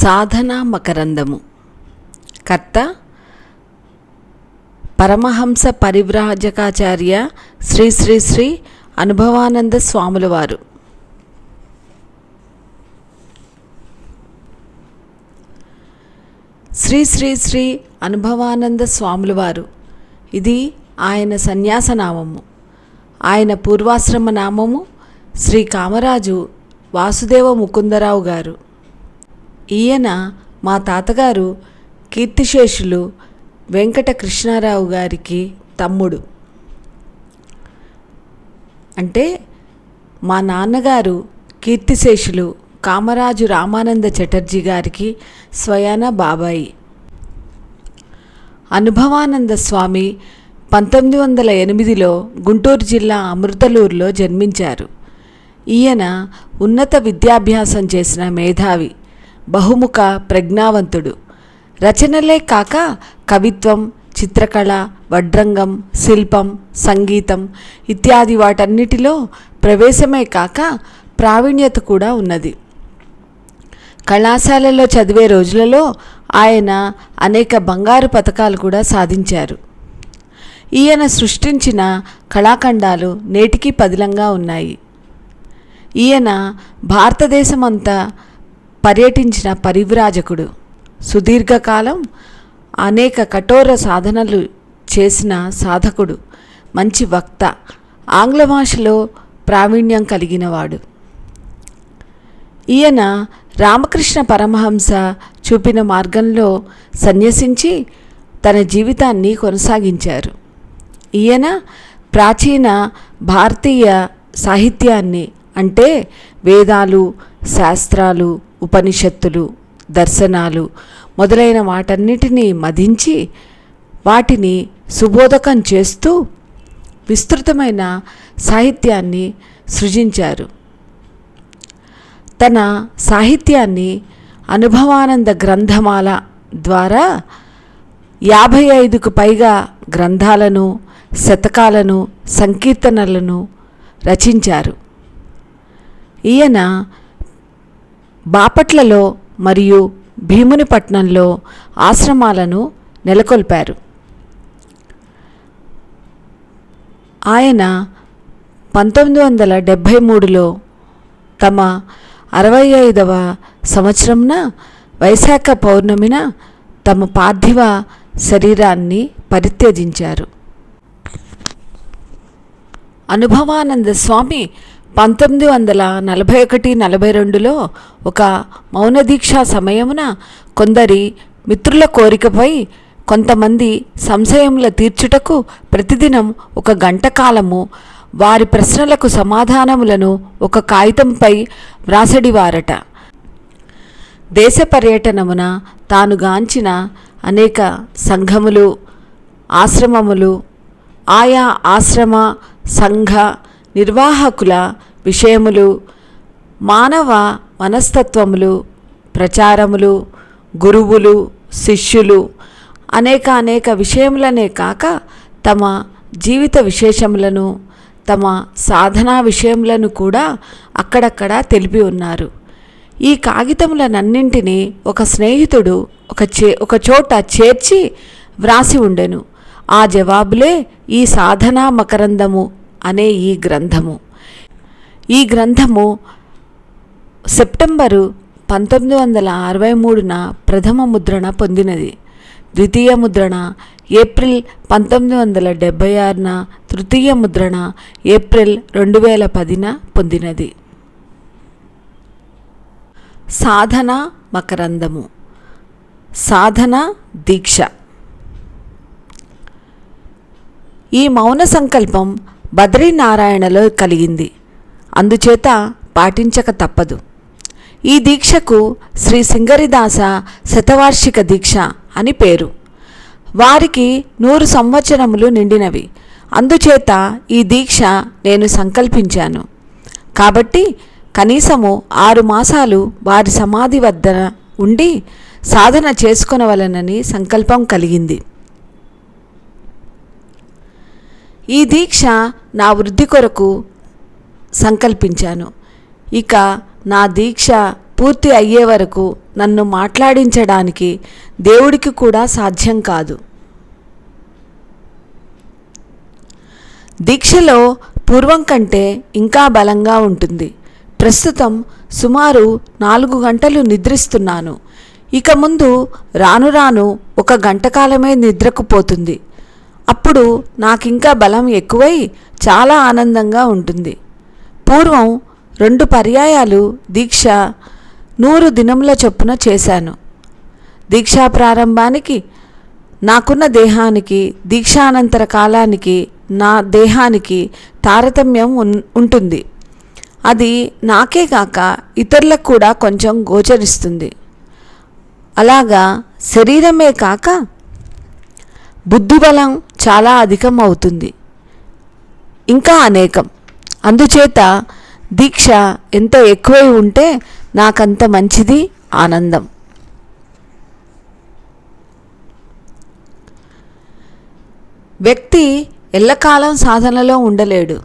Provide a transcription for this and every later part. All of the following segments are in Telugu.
సాధన మకరందము. కర్త పరమహంస పరివ్రాజకాచార్య శ్రీ శ్రీ శ్రీ అనుభవానంద స్వాముల వారు శ్రీ శ్రీ శ్రీ అనుభవానంద స్వాముల వారు ఇది ఆయన సన్యాస నామము ఆయన పూర్వాశ్రమ నామము శ్రీ కామరాజు వాసుదేవ ముకుందరావు గారు. ఈయన మా తాతగారు కీర్తిశేషులు వెంకట కృష్ణారావు గారికి తమ్ముడు. అంటే మా నాన్నగారు కీర్తిశేషులు కామరాజు రామానంద చటర్జీ గారికి స్వయాన బాబాయి. అనుభవానంద స్వామి పంతొమ్మిది వందల ఎనిమిదిలో గుంటూరు జిల్లా అమృతలూరులో జన్మించారు. ఈయన ఉన్నత విద్యాభ్యాసం చేసిన మేధావి. బహుముఖ ప్రజ్ఞావంతుడు. రచనలే కాక కవిత్వం చిత్రకళ వడ్రంగం శిల్పం సంగీతం ఇత్యాది వాటన్నిటిలో ప్రవేశమే కాక ప్రావీణ్యత కూడా ఉన్నది. కళాశాలలో చదివే రోజులలో ఆయన అనేక బంగారు పథకాలు కూడా సాధించారు. ఈయన సృష్టించిన కళాఖండాలు నేటికి పదిలంగా ఉన్నాయి. ఈయన భారతదేశమంతా పర్యటించిన పరివ్రాజకుడు. సుదీర్ఘకాలం అనేక కఠోర సాధనలు చేసిన సాధకుడు మంచి వక్త ఆంగ్ల భాషలో ప్రావీణ్యం కలిగినవాడు. ఈయన రామకృష్ణ పరమహంస చూపిన మార్గంలో సన్యసించి తన జీవితాన్ని కొనసాగించారు. ఈయన ప్రాచీన భారతీయ సాహిత్యాన్ని అంటే వేదాలు శాస్త్రాలు ఉపనిషత్తులు దర్శనాలు మొదలైన వాటన్నిటినీ మదించి వాటిని సుబోధకం చేస్తూ విస్తృతమైన సాహిత్యాన్ని సృజించారు. తన సాహిత్యాన్ని అనుభవానంద గ్రంథమాల ద్వారా యాభై ఐదుకు పైగా గ్రంథాలను శతకాలను సంకీర్తనలను రచించారు. ఈయన బాపట్లలో మరియు భీమునిపట్నంలో ఆశ్రమాలను నెలకొల్పారు. ఆయన పంతొమ్మిది వందల డెబ్భై మూడులో తమ అరవై ఐదవ సంవత్సరంన వైశాఖ పౌర్ణమిన తమ పార్థివ శరీరాన్ని పరిత్యజించారు. అనుభవానంద స్వామి పంతొమ్మిది వందల నలభై ఒకటి నలభై రెండులో ఒక మౌనదీక్షా సమయమున కొందరి మిత్రుల కోరికపై కొంతమంది సంశయముల తీర్చుటకు ప్రతిదినం ఒక గంట కాలము వారి ప్రశ్నలకు సమాధానములను ఒక కాగితంపై వ్రాసడివారట. దేశ పర్యటనమున తాను గాంచిన అనేక సంఘములు ఆశ్రమములు ఆయా ఆశ్రమ సంఘ నిర్వాహకుల విషయములు మానవ మనస్తత్వములు ప్రచారములు గురువులు శిష్యులు అనేక అనేక విషయములనే కాక తమ జీవిత విశేషములను తమ సాధనా విషయములను కూడా అక్కడక్కడ తెలిపి ఉన్నారు. ఈ కాగితములనన్నింటినీ ఒక స్నేహితుడు ఒక చే ఒక చోట చేర్చి వ్రాసి ఉండెను. ఆ జవాబులే ఈ సాధనా మకరందము అనే ఈ గ్రంథము. ఈ గ్రంథము సెప్టెంబరు పంతొమ్మిది వందల అరవై మూడున ప్రథమ ముద్రణ పొందినది. ద్వితీయ ముద్రణ ఏప్రిల్ పంతొమ్మిది వందల డెబ్భై ఆరున తృతీయ ముద్రణ ఏప్రిల్ రెండు వేల పదిన పొందినది. సాధన మకరందము. సాధన దీక్ష. ఈ మౌన సంకల్పం బద్రీనారాయణలో కలిగింది. అందుచేత పాటించక తప్పదు. ఈ దీక్షకు శ్రీ సింగరిదాస శతవార్షిక దీక్ష అని పేరు. వారికి నూరు సంవత్సరములు నిండినవి. అందుచేత ఈ దీక్ష నేను సంకల్పించాను. కాబట్టి కనీసము ఆరు మాసాలు వారి సమాధి వద్ద ఉండి సాధన చేసుకునవలనని సంకల్పం కలిగింది. ఈ దీక్ష నా వృద్ధి కొరకు సంకల్పించాను. ఇక నా దీక్ష పూర్తి అయ్యే వరకు నన్ను మాట్లాడించడానికి దేవుడికి కూడా సాధ్యం కాదు. దీక్షలో పూర్వం కంటే ఇంకా బలంగా ఉంటుంది. ప్రస్తుతం సుమారు నాలుగు గంటలు నిద్రిస్తున్నాను. ఇక ముందు రాను రాను ఒక గంట కాలమే నిద్రకు పోతుంది. అప్పుడు నాకింకా బలం ఎక్కువై చాలా ఆనందంగా ఉంటుంది. పూర్వం రెండు పర్యాయాలు దీక్ష నూరు దినముల చొప్పున చేశాను. దీక్షా ప్రారంభానికి నాకున్న దేహానికి దీక్షానంతర కాలానికి నా దేహానికి తారతమ్యం ఉంటుంది. అది నాకే కాక ఇతరులకు కూడా కొంచెం గోచరిస్తుంది. అలాగా శరీరమే కాక బుద్ధిబలం చాలా అధికం అవుతుంది ఇంకా అనేకం. అందుచేత దీక్ష ఎంత ఎక్కువై ఉంటే నాకంత మంచిది ఆనందం. వ్యక్తి ఎల్లకాలం సాధనలో ఉండలేడు.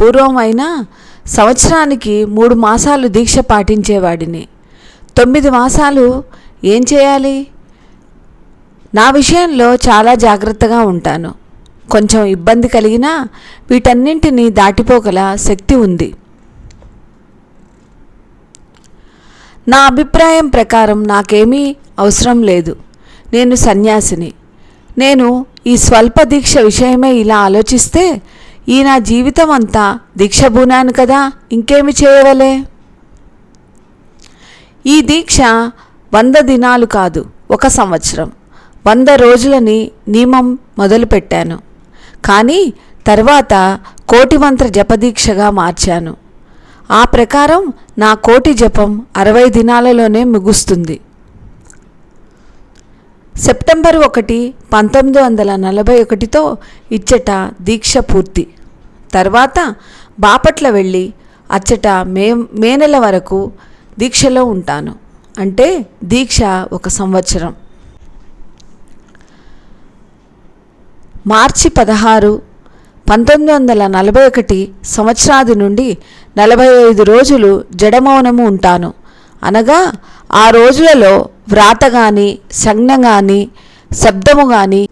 పూర్వమైనా సంవత్సరానికి మూడు మాసాలు దీక్ష పాటించేవాడిని. తొమ్మిది మాసాలు ఏం చేయాలి? నా విషయంలో చాలా జాగ్రత్తగా ఉంటాను. కొంచెం ఇబ్బంది కలిగినా వీటన్నింటినీ దాటిపోగల శక్తి ఉంది. నా అభిప్రాయం ప్రకారం నాకేమీ అవసరం లేదు. నేను సన్యాసిని. నేను ఈ స్వల్ప దీక్ష విషయమే ఇలా ఆలోచిస్తే ఈ నా జీవితం అంతా దీక్ష బూనాను కదా ఇంకేమి చేయవలే? ఈ దీక్ష వంద దినాలు కాదు ఒక సంవత్సరం. వంద రోజులని నియమం మొదలుపెట్టాను. కానీ తర్వాత కోటిమంత్ర జపదీక్షగా మార్చాను. ఆ ప్రకారం నా కోటి జపం అరవై దినాలలోనే ముగుస్తుంది. సెప్టెంబర్ ఒకటి పంతొమ్మిది వందల నలభై ఒకటితో ఇచ్చట దీక్ష పూర్తి. తర్వాత బాపట్ల వెళ్ళి అచ్చట మే మే నెల వరకు దీక్షలో ఉంటాను. అంటే దీక్ష ఒక సంవత్సరం. మార్చి పదహారు పంతొమ్మిది వందల నలభై ఒకటి సంవత్సరాది నుండి నలభై ఐదు రోజులు జడమౌనము ఉంటాను. అనగా ఆ రోజులలో వ్రాత కానీ సంజ్ఞ కానీ శబ్దము కానీ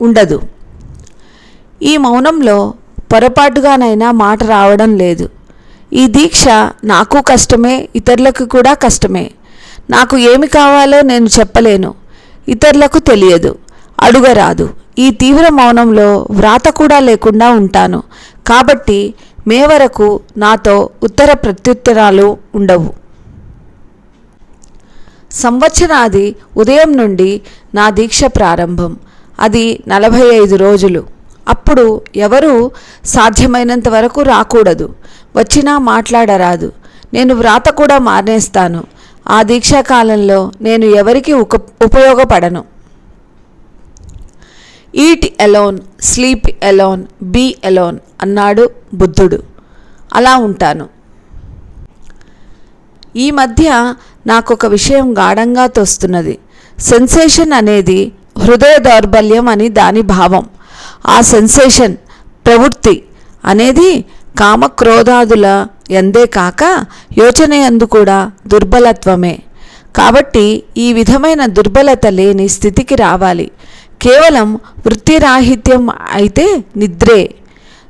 ఉండదు. ఈ మౌనంలో పొరపాటుగానైనా మాట రావడం లేదు. ఈ దీక్ష నాకు కష్టమే ఇతరులకు కూడా కష్టమే. నాకు ఏమి కావాలో నేను చెప్పలేను. ఇతరులకు తెలియదు. అడుగరాదు. ఈ తీవ్ర మౌనంలో వ్రాత కూడా లేకుండా ఉంటాను. కాబట్టి మే వరకు నాతో ఉత్తర ప్రత్యుత్తరాలు ఉండవు. సంవత్సరాది ఉదయం నుండి నా దీక్ష ప్రారంభం. అది నలభై ఐదు రోజులు. అప్పుడు ఎవరూ సాధ్యమైనంత వరకు రాకూడదు. వచ్చినా మాట్లాడరాదు. నేను వ్రాత కూడా మానేస్తాను. ఆ దీక్షా కాలంలో నేను ఎవరికి ఉక ఉపయోగపడను. Eat alone sleep alone be alone అన్నాడు బుద్ధుడు. అలా ఉంటాను. ఈ మధ్య నాకు ఒక విషయం గాఢంగా తోస్తున్నది. సెన్సేషన్ అనేది హృదయ దౌర్బల్యం అని దాని భావం. ఆ సెన్సేషన్ ప్రవృత్తి అనేది కామక్రోధాదుల ఎందే కాక యోచన ఎందు కూడా దుర్బలత్వమే. కాబట్టి ఈ విధమైన దుర్బలత లేని స్థితికి రావాలి. కేవలం వృత్తిరాహిత్యం అయితే నిద్రే.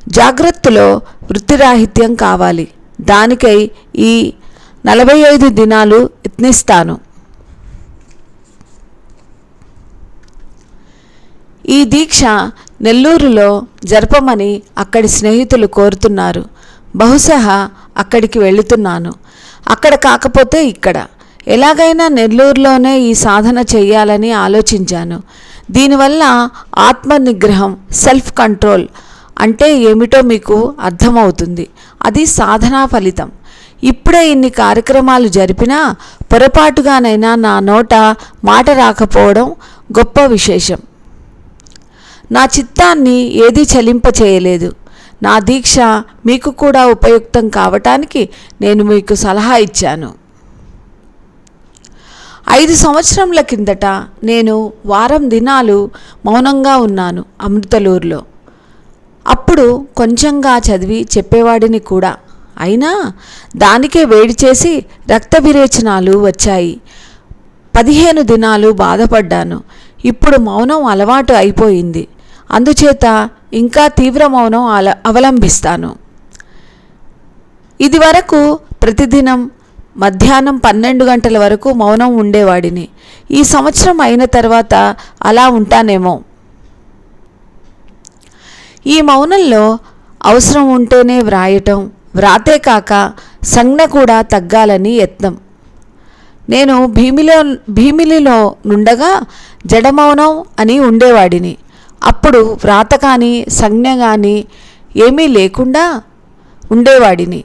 జాగ్రత్తలో వృత్తిరాహిత్యం కావాలి. దానికై ఈ నలభై ఐదు దినాలు యత్నిస్తాను. ఈ దీక్ష నెల్లూరులో జరపమని అక్కడి స్నేహితులు కోరుతున్నారు. బహుశా అక్కడికి వెళుతున్నాను. అక్కడ కాకపోతే ఇక్కడ. ఎలాగైనా నెల్లూరులోనే ఈ సాధన చేయాలని ఆలోచించాను. దీనివల్ల ఆత్మ నిగ్రహం సెల్ఫ్ కంట్రోల్ అంటే ఏమిటో మీకు అర్థమవుతుంది. అది సాధనా ఫలితం. ఇప్పుడే ఇన్ని కార్యక్రమాలు జరిపినా పొరపాటుగానైనా నా నోట మాట రాకపోవడం గొప్ప విశేషం. నా చిత్తాన్ని ఏదీ చలింప చేయలేదు. నా దీక్ష మీకు కూడా ఉపయుక్తం కావటానికి నేను మీకు సలహా ఇచ్చాను. ఐదు సంవత్సరంల కిందట నేను వారం దినాలు మౌనంగా ఉన్నాను అమృతలూరులో. అప్పుడు కొంచెంగా చదివి చెప్పేవాడిని కూడా. అయినా దానికే వేడి చేసి రక్త విరేచనాలు వచ్చాయి. పదిహేను దినాలు బాధపడ్డాను. ఇప్పుడు మౌనం అలవాటు అయిపోయింది. అందుచేత ఇంకా తీవ్ర మౌనం అల అవలంబిస్తాను. ఇదివరకు ప్రతిదినం మధ్యాహ్నం పన్నెండు గంటల వరకు మౌనం ఉండేవాడిని. ఈ సంవత్సరం అయిన తర్వాత అలా ఉంటానేమో. ఈ మౌనంలో అవసరం ఉంటేనే వ్రాయటం వ్రాతే కాక సంజ్ఞ కూడా తగ్గాలని యత్నం. నేను భీమిలో భీమిలిలో నుండగా జడమౌనం అని ఉండేవాడిని. అప్పుడు వ్రాత కానీ సంజ్ఞ కానీ ఏమీ లేకుండా ఉండేవాడిని.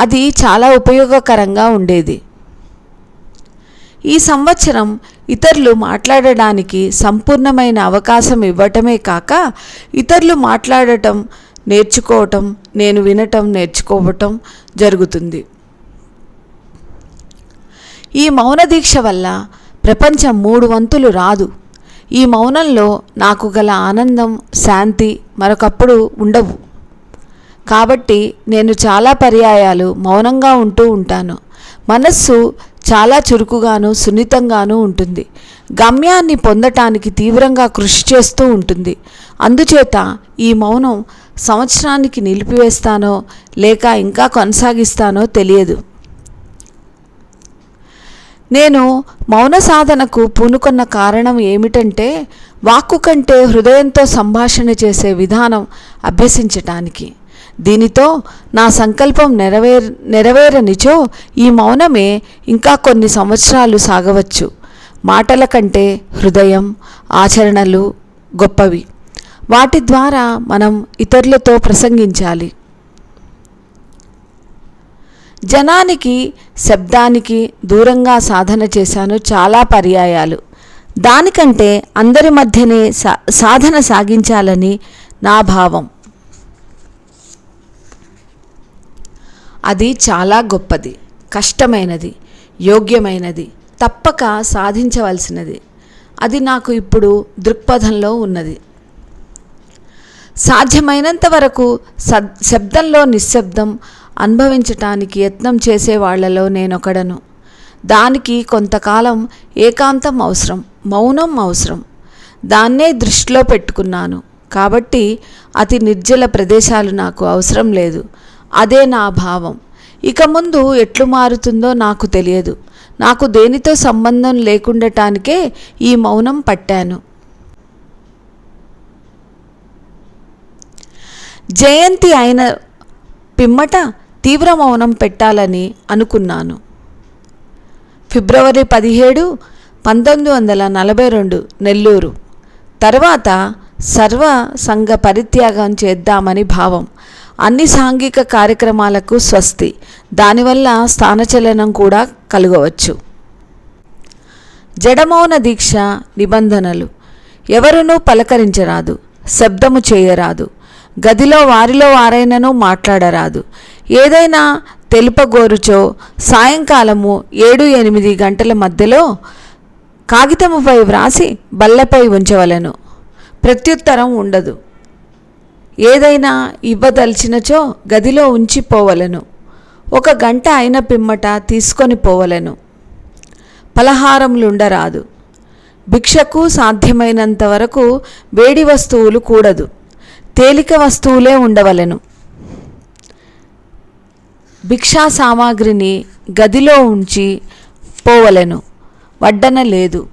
అది చాలా ఉపయోగకరంగా ఉండేది. ఈ సంవత్సరం ఇతరులు మాట్లాడడానికి సంపూర్ణమైన అవకాశం ఇవ్వటమే కాక ఇతరులు మాట్లాడటం నేర్చుకోవటం నేను వినటం నేర్చుకోవటం జరుగుతుంది. ఈ మౌన దీక్ష వల్ల ప్రపంచం మూడు వంతులు రాదు. ఈ మౌనంలో నాకు గల ఆనందం శాంతి మరొకప్పుడు ఉండవు. కాబట్టి నేను చాలా పర్యాయాలు మౌనంగా ఉంటూ ఉంటాను. మనస్సు చాలా చురుకుగాను సున్నితంగాను ఉంటుంది. గమ్యాన్ని పొందటానికి తీవ్రంగా కృషి చేస్తూ ఉంటుంది. అందుచేత ఈ మౌనం సంవత్సరానికి నిలిపివేస్తానో లేక ఇంకా కొనసాగిస్తానో తెలియదు. నేను మౌన సాధనకు పూనుకున్న కారణం ఏమిటంటే వాక్కు కంటే హృదయంతో సంభాషణ చేసే విధానం అభ్యసించటానికి. దీనితో నా సంకల్పం నెరవేర్ నెరవేరనిచో ఈ మౌనమే ఇంకా కొన్ని సంవత్సరాలు సాగవచ్చు. మాటల కంటే హృదయం ఆచరణలు గొప్పవి. వాటి ద్వారా మనం ఇతరులతో ప్రసంగించాలి. జనానికి శబ్దానికి దూరంగా సాధన చేశాను చాలా పర్యాయాలు. దానికంటే అందరి మధ్యనే సా సాధన సాగించాలని నా భావం. అది చాలా గొప్పది కష్టమైనది యోగ్యమైనది తప్పక సాధించవలసినది. అది నాకు ఇప్పుడు దృక్పథంలో ఉన్నది. సాధ్యమైనంత వరకు సద్ శబ్దంలో నిశ్శబ్దం అనుభవించటానికి యత్నం చేసే వాళ్ళలో నేనొకడను. దానికి కొంతకాలం ఏకాంతం అవసరం మౌనం అవసరం. దాన్నే దృష్టిలో పెట్టుకున్నాను. కాబట్టి అతి నిర్జల ప్రదేశాలు నాకు అవసరం లేదు. అదే నా భావం. ఇక ముందు ఎట్లు మారుతుందో నాకు తెలియదు. నాకు దేనితో సంబంధం లేకుండటానికే ఈ మౌనం పట్టాను. జయంతి అయిన పిమ్మట తీవ్ర మౌనం పెట్టాలని అనుకున్నాను. ఫిబ్రవరి పదిహేడు పంతొమ్మిది వందల నలభై రెండు నెల్లూరు. తర్వాత సర్వ సంఘ పరిత్యాగం చేద్దామని భావం. అన్ని సాంఘిక కార్యక్రమాలకు స్వస్తి. దానివల్ల స్థానచలనం కూడా కలగవచ్చు. జడమౌన దీక్ష నిబంధనలు. ఎవరునూ పలకరించరాదు శబ్దము చేయరాదు. గదిలో వారిలో వారైనను మాట్లాడరాదు. ఏదైనా తెలుపగోరుచో సాయంకాలము ఏడు ఎనిమిది గంటల మధ్యలో కాగితముపై వ్రాసి బల్లపై ఉంచవలెను. ప్రత్యుత్తరం ఉండదు. ఏదైనా ఇవ్వదలిచినచో గదిలో ఉంచిపోవలను. ఒక గంట అయిన పిమ్మట తీసుకొని పోవలెను. పలహారములుండరాదు భిక్షకు సాధ్యమైనంత వరకు వేడి వస్తువులు కూడదు. తేలిక వస్తువులే ఉండవలెను. భిక్షా సామాగ్రిని గదిలో ఉంచి పోవలెను. వడ్డన లేదు.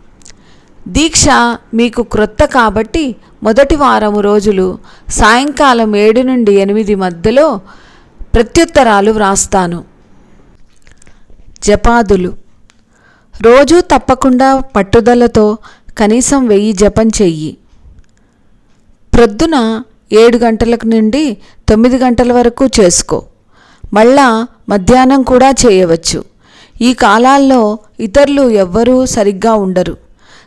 దీక్ష మీకు క్రొత్త కాబట్టి మొదటి వారము రోజులు సాయంకాలం ఏడు నుండి ఎనిమిది మధ్యలో ప్రత్యుత్తరాలు వ్రాస్తాను. జపాదులు. రోజూ తప్పకుండా పట్టుదలతో కనీసం వెయ్యి జపం చెయ్యి. ప్రొద్దున ఏడు గంటలకు నుండి తొమ్మిది గంటల వరకు చేసుకో. మళ్ళా మధ్యాహ్నం కూడా చేయవచ్చు. ఈ కాలాల్లో ఇతరులు ఎవ్వరూ సరిగ్గా ఉండరు.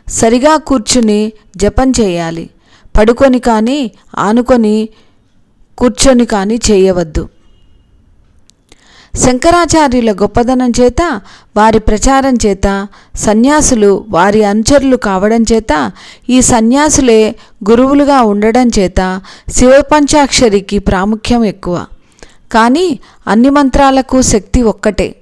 సరిగా కూర్చుని జపం చేయాలి. పడుకొని కానీ ఆనుకొని కూర్చొని కానీ చేయవద్దు. శంకరాచార్యుల గొప్పదనం చేత వారి ప్రచారం చేత సన్యాసులు వారి అనుచరులు కావడం చేత ఈ సన్యాసులే గురువులుగా ఉండడం చేత శివపంచాక్షరికి ప్రాముఖ్యం ఎక్కువ. కానీ అన్ని మంత్రాలకు శక్తి ఒక్కటే.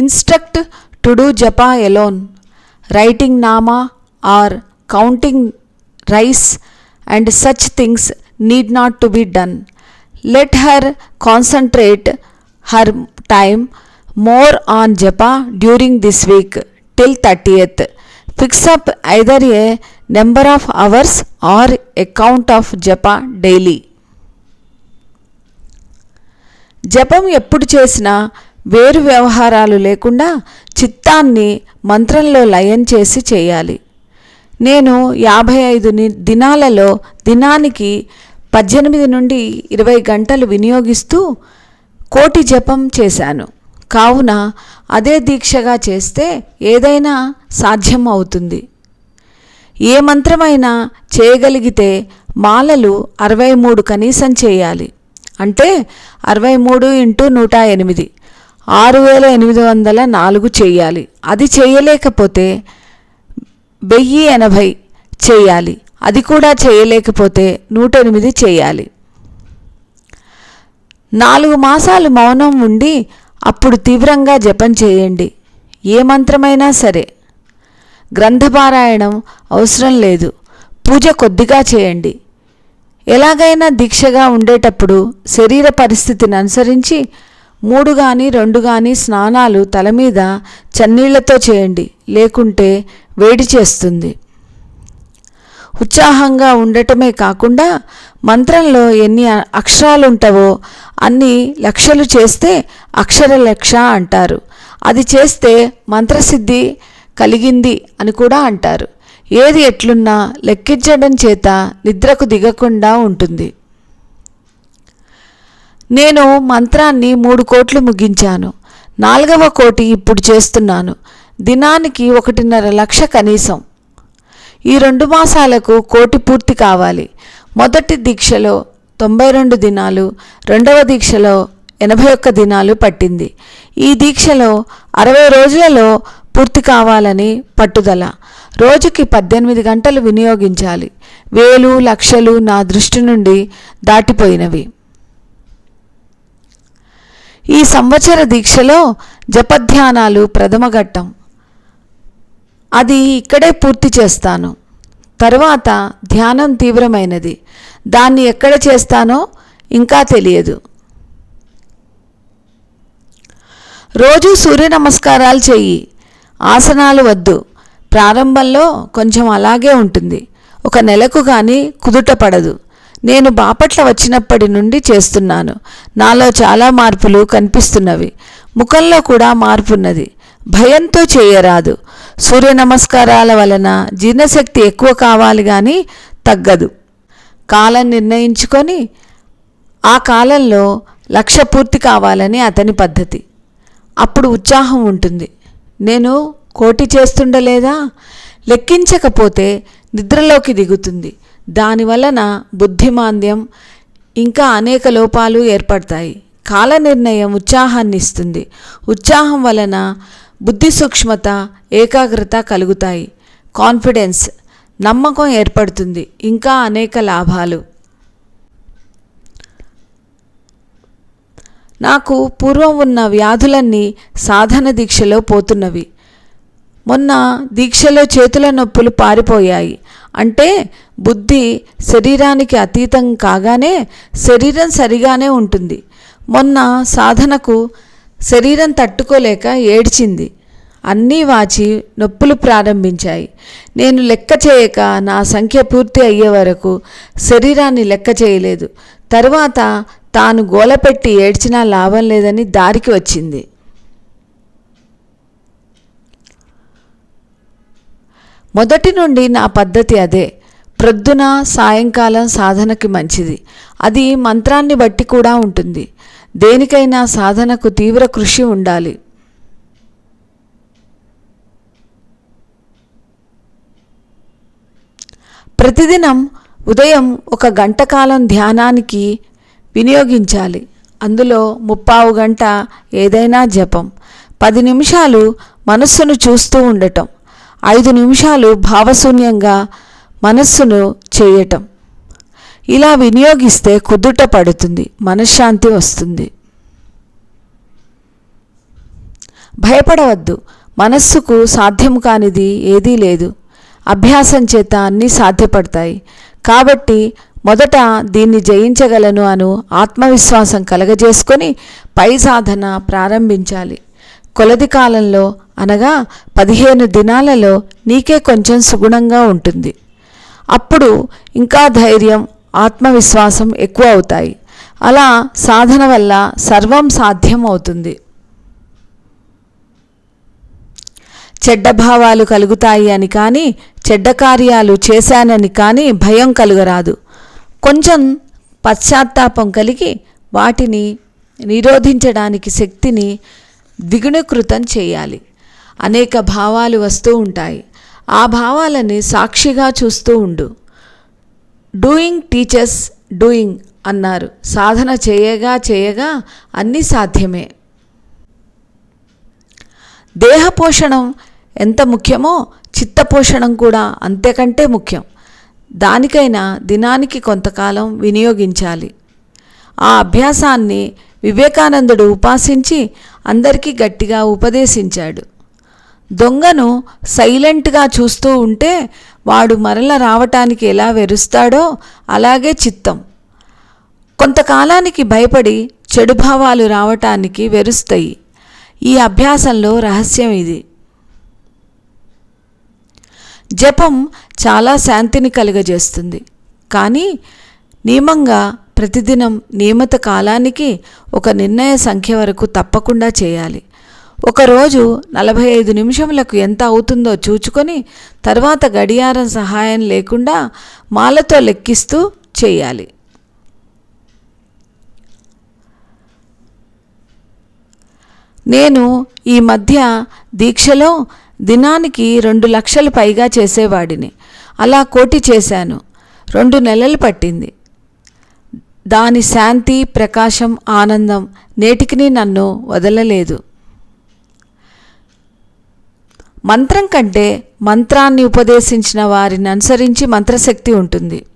Instruct to do japa alone. Writing nama or counting rice and such things need not to be done. Let her concentrate her time more on japa during this week till thirtieth. Fix up either a number of hours or a of japa daily. జపం ఎప్పుడు చేసినా వేరు వ్యవహారాలు లేకుండా చిత్తాన్ని మంత్రంలో లయం చేసి చేయాలి. నేను యాభై ఐదు దినాలలో దినానికి పద్దెనిమిది నుండి ఇరవై గంటలు వినియోగిస్తూ కోటి జపం చేశాను. కావున అదే దీక్షగా చేస్తే ఏదైనా సాధ్యం అవుతుంది. ఏ మంత్రమైనా చేయగలిగితే మాలలు అరవై మూడు కనీసం చేయాలి. అంటే అరవై మూడు ఇంటూ నూట ఎనిమిది. ఆరు వేల ఎనిమిది వందల నాలుగు చేయాలి. అది చేయలేకపోతే వెయ్యి ఎనభై చేయాలి. అది కూడా చేయలేకపోతే నూట ఎనిమిది చేయాలి. నాలుగు మాసాలు మౌనం ఉండి అప్పుడు తీవ్రంగా జపం చేయండి. ఏ మంత్రమైనా సరే. గ్రంథపారాయణం అవసరం లేదు. పూజ కొద్దిగా చేయండి. ఎలాగైనా దీక్షగా ఉండేటప్పుడు శరీర పరిస్థితిని అనుసరించి మూడు కానీ రెండు కానీ స్నానాలు తల మీద చన్నీళ్ళతో చేయండి లేకుంటే వేడి చేస్తుంది. ఉత్సాహంగా ఉండటమే కాకుండా మంత్రంలో ఎన్ని అక్షరాలుంటవో అన్ని లక్షలు చేస్తే అక్షర లక్ష అంటారు. అది చేస్తే మంత్రసిద్ధి కలిగింది అని కూడా అంటారు. ఏది ఎట్లున్నా లెక్కించడం చేత నిద్రకు దిగకుండా ఉంటుంది. నేను మంత్రాన్ని మూడు కోట్లు ముగించాను. నాలుగవ కోటి ఇప్పుడు చేస్తున్నాను. దినానికి ఒకటిన్నర లక్ష కనీసం. ఈ రెండు మాసాలకు కోటి పూర్తి కావాలి. మొదటి దీక్షలో తొంభై రెండు దినాలు రెండవ దీక్షలో ఎనభై ఒక్క దినాలు పట్టింది. ఈ దీక్షలో అరవై రోజులలో పూర్తి కావాలని పట్టుదల. రోజుకి పద్దెనిమిది గంటలు వినియోగించాలి. వేలు లక్షలు నా దృష్టి నుండి దాటిపోయినవి. ఈ సంవత్సర దీక్షలో జపధ్యానాలు ప్రథమ ఘట్టం. అది ఇక్కడే పూర్తి చేస్తాను. తర్వాత ధ్యానం తీవ్రమైనది. దాన్ని ఎక్కడ చేస్తానో ఇంకా తెలియదు. రోజు సూర్య నమస్కారాలు చెయ్యి. ఆసనాలు వద్దు. ప్రారంభంలో కొంచెం అలాగే ఉంటుంది. ఒక నెలకు కానీ కుదుట పడదు. నేను బాపట్ల వచ్చినప్పటి నుండి చేస్తున్నాను. నాలో చాలా మార్పులు కనిపిస్తున్నవి. ముఖంలో కూడా మార్పున్నది. భయంతో చేయరాదు. సూర్య నమస్కారాల వలన జీర్ణశక్తి ఎక్కువ కావాలి కానీ తగ్గదు. కాలం నిర్ణయించుకొని ఆ కాలంలో లక్ష్య పూర్తి కావాలని అతని పద్ధతి. అప్పుడు ఉత్సాహం ఉంటుంది. నేను కోటి చేస్తుండలేదా? లెక్కించకపోతే నిద్రలోకి దిగుతుంది. దానివలన బుద్ధిమాంద్యం ఇంకా అనేక లోపాలు ఏర్పడతాయి. కాల నిర్ణయం ఉత్సాహాన్ని ఇస్తుంది. ఉత్సాహం వలన బుద్ధి సూక్ష్మత ఏకాగ్రత కలుగుతాయి. కాన్ఫిడెన్స్ నమ్మకం ఏర్పడుతుంది. ఇంకా అనేక లాభాలు. నాకు పూర్వం ఉన్న వ్యాధులన్నీ సాధన దీక్షలో పోతున్నవి. మొన్న దీక్షలో చేతుల నొప్పులు పారిపోయాయి. అంటే బుద్ధి శరీరానికి అతీతం కాగానే శరీరం సరిగానే ఉంటుంది. మొన్న సాధనకు శరీరం తట్టుకోలేక ఏడ్చింది. అన్నీ వాచి నొప్పులు ప్రారంభించాయి. నేను లెక్క చేయక నా సంఖ్య పూర్తి అయ్యే వరకు శరీరాన్ని లెక్క చేయలేదు. తరువాత తాను గోలపెట్టి ఏడ్చినా లాభం లేదని దారికి వచ్చింది. మొదటి నుండి నా పద్ధతి అదే. ప్రొద్దున సాయంకాలం సాధనకి మంచిది. అది మంత్రాన్ని బట్టి కూడా ఉంటుంది. దేనికైనా సాధనకు తీవ్ర కృషి ఉండాలి. ప్రతిదినం ఉదయం ఒక గంట కాలం ధ్యానానికి వినియోగించాలి. అందులో ముప్పావు గంట ఏదైనా జపం. పది నిమిషాలు మనస్సును చూస్తూ ఉండటం. ఐదు నిమిషాలు భావశూన్యంగా మనస్సును చేయటం. ఇలా వినియోగిస్తే కుదుట పడుతుంది మనశ్శాంతి వస్తుంది. భయపడవద్దు మనస్సుకు సాధ్యం కానిది ఏదీ లేదు. అభ్యాసం చేత అన్నీ సాధ్యపడతాయి. కాబట్టి మొదట దీన్ని జయించగలను అను ఆత్మవిశ్వాసం కలగజేసుకొని పై సాధన ప్రారంభించాలి. కొలది కాలంలో అనగా పదిహేను దినాలలో నీకే కొంచెం సుగుణంగా ఉంటుంది. అప్పుడు ఇంకా ధైర్యం ఆత్మవిశ్వాసం ఎక్కువ అవుతాయి అలా సాధన వల్ల సర్వం సాధ్యం అవుతుంది చెడ్డ భావాలు కలుగుతాయి అని కానీ చెడ్డ కార్యాలు చేశానని కానీ భయం కలుగరాదు. కొంచెం పశ్చాత్తాపం కలిగి వాటిని నిరోధించడానికి శక్తిని ద్విగుణీకృతం చేయాలి. అనేక భావాలు వస్తూ ఉంటాయి. ఆ భావాలని సాక్షిగా చూస్తూ ఉండు. డూయింగ్ టీచర్స్ డూయింగ్ అన్నారు. సాధన చేయగా చేయగా అన్నీ సాధ్యమే. దేహ పోషణం ఎంత ముఖ్యమో చిత్త పోషణం కూడా అంతేకంటే ముఖ్యం. దానికైనా దినానికి కొంతకాలం వినియోగించాలి. ఆ అభ్యాసాన్ని వివేకానందుడు ఉపాసించి అందరికీ గట్టిగా ఉపదేశించాడు. దొంగను సైలెంట్గా చూస్తూ ఉంటే వాడు మరల రావటానికి ఎలా వెరుస్తాడో అలాగే చిత్తం. కొంతకాలానికి భయపడి చెడు భావాలు రావటానికి వెరుస్తాయి. ఈ అభ్యాసంలో రహస్యం ఇది. జపం చాలా శాంతిని కలుగజేస్తుంది. కానీ నియమంగా ప్రతిదినం నియమిత కాలానికి ఒక నిర్ణయ సంఖ్య వరకు తప్పకుండా చేయాలి. ఒకరోజు నలభై ఐదు నిమిషములకు ఎంత అవుతుందో చూచుకొని తర్వాత గడియారం సహాయం లేకుండా మాలతో లెక్కిస్తూ చేయాలి. నేను ఈ మధ్య దీక్షలో దినానికి రెండు లక్షలు పైగా చేసేవాడిని. అలా కోటి చేశాను. రెండు నెలలు పట్టింది. దాని శాంతి ప్రకాశం ఆనందం నేటికి నన్ను వదలలేదు. మంత్రం కంటే మంత్రాన్ని ఉపదేశించిన వారిని అనుసరించి మంత్రశక్తి ఉంటుంది.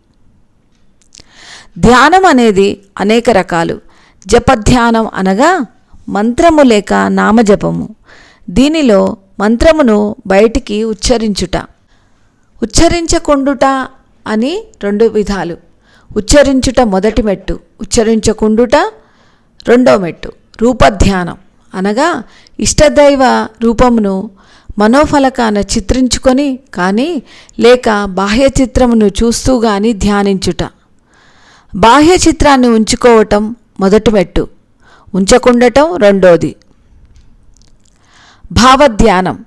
ధ్యానం అనేది అనేక రకాలు. జపధ్యానం అనగా మంత్రము లేక నామజపము. దీనిలో మంత్రమును బయటికి ఉచ్చరించుట. ఉచ్చరించకుండుట అని రెండు విధాలు. ఉచ్చరించుట మొదటి మెట్టు ఉచ్చరించకుండుట రెండో మెట్టు రూపధ్యానం అనగా ఇష్టదైవ రూపమును మనోఫలకాన చిత్రించుకొని కానీ లేక బాహ్య చిత్రమును చూస్తూ గాని ధ్యానించుట. బాహ్య చిత్రాన్ని ఉంచుకోవటం మొదటి మెట్టు ఉంచకుండటం రెండోది. భావధ్యానం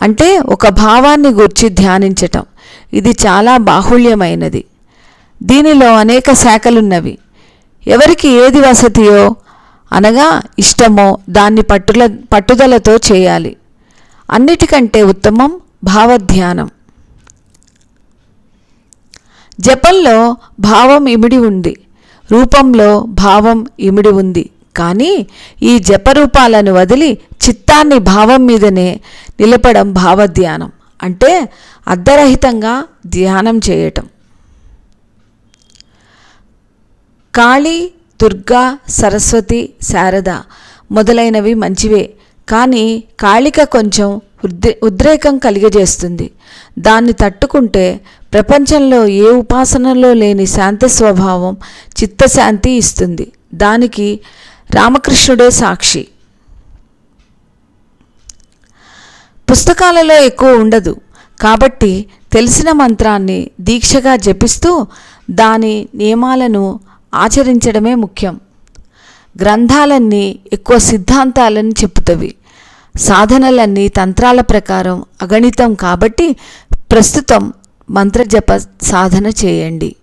అంటే ఒక భావాన్ని గుర్చి ధ్యానించటం. ఇది చాలా బాహుళ్యమైనది. దీనిలో అనేక శాఖలున్నవి. ఎవరికి ఏది వసతియో అనగా ఇష్టమో దాన్ని పట్టుల పట్టుదలతో చేయాలి. అన్నిటికంటే ఉత్తమం భావధ్యానం. జపంలో భావం ఇమిడి ఉంది రూపంలో భావం ఇమిడి ఉంది. కానీ ఈ జపరూపాలను వదిలి చిత్తాన్ని భావం మీదనే నిలపడం భావధ్యానం అంటే అర్ధరహితంగా ధ్యానం చేయటం. కాళీ దుర్గా సరస్వతి శారద మొదలైనవి మంచివే కానీ కాళిక కొంచెం ఉద్రే ఉద్రేకం కలిగజేస్తుంది. దాన్ని తట్టుకుంటే ప్రపంచంలో ఏ ఉపాసనలో లేని శాంత స్వభావం చిత్తశాంతి ఇస్తుంది. దానికి రామకృష్ణుడే సాక్షి. పుస్తకాలలో ఎక్కువ ఉండదు. కాబట్టి తెలిసిన మంత్రాన్ని దీక్షగా జపిస్తూ దాని నియమాలను ఆచరించడమే ముఖ్యం. గ్రంథాలన్నీ ఎక్కువ సిద్ధాంతాలని చెప్పుతవి. సాధనలన్నీ తంత్రాల ప్రకారం అగణితం కాబట్టి ప్రస్తుతం మంత్రజప సాధన చేయండి.